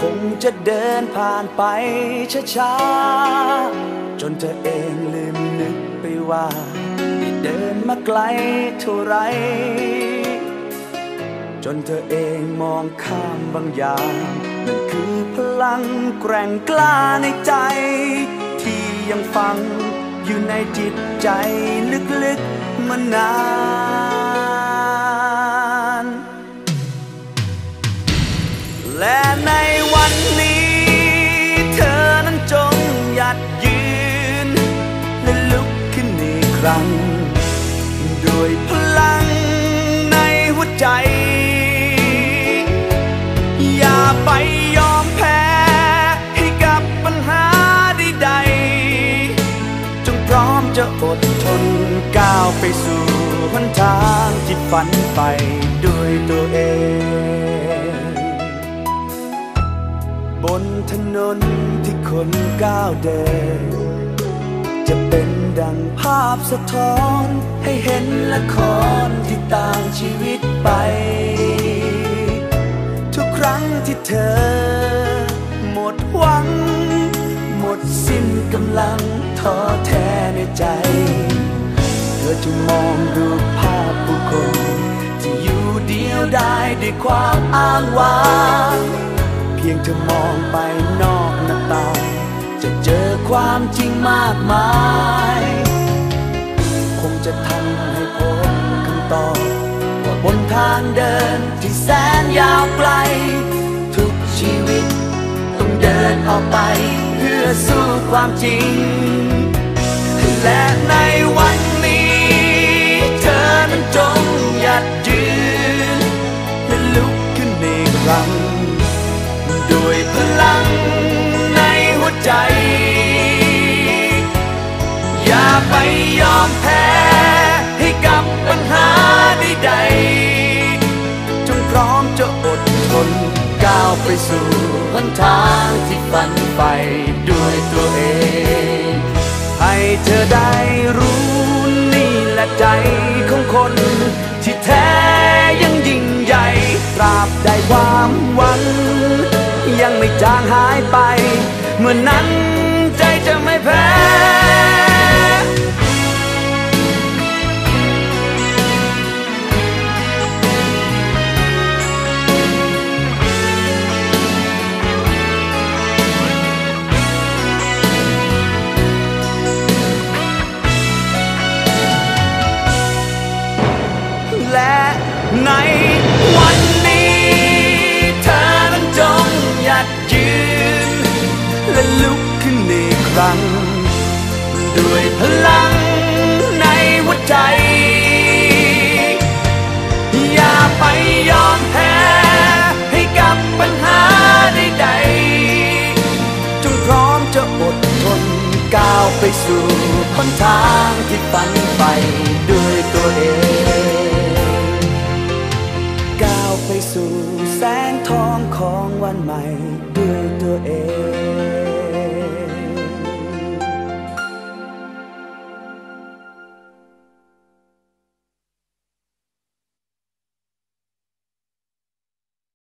คงจะเดินผ่านไปช้าๆ จนเธอเองลืมนึกไปว่าได้เดินมาไกลเท่าไร จนเธอเองมองข้ามบางอย่างนั่นคือพลังแกร่งกล้าในใจ ที่ยังฝังอยู่ในจิตใจลึกๆมานาน ด้วยพลังในหัวใจ อย่าไปยอมแพ้ให้กับปัญหาใดๆจงพร้อมจะอดทนก้าวไปสู่หนทางที่ฝันไปด้วยตัวเอง บนถนนที่คนก้าวเดินจะเป็น ดังภาพสะท้อน ให้เห็นละครที่ต่างชีวิตไป ทุกครั้งที่เธอ หมดหวัง หมดสิ้นกำลังท้อแท้ในใจ เธอจะมองดูภาพผู้คนที่อยู่เดียวได้ด้วยความอ้างว้างเพียงเธอมองไปนอกหน้าต่างจะเจอความจริงมากมาย จะทำให้พบคำตอบว่าบนทางเดินที่แสนยาวไกล ทุกชีวิตต้องเดินออกไป เพื่อสู้ความจริง และในวันนี้ เธอนั้นจงหยัดยืนและลุกขึ้นอีกครั้งด้วยพลังในหัวใจ อย่าไปยอมแพ้ นก้าวไปสู่หนทางที่ฝันไปด้วยตัวเอง ให้เธอได้รู้นี่แหละใจของคน ที่แท้ยังยิ่งใหญ่ตราบใดความหวัง ยังไม่จางหายไป เมื่อนั้น ในวันนี้เธอนั้นจงหยัดยืน และลุกขึ้นอีกครั้ง ด้วยพลังในหัวใจ อย่าไปยอมแพ้ให้กับปัญหาใดๆจงพร้อมจะอดทนก้าวไปสู่หนทางที่ฝันไปด้วยตัวเอง สู่แสงทองของวันใหม่ด้วยตัวเอง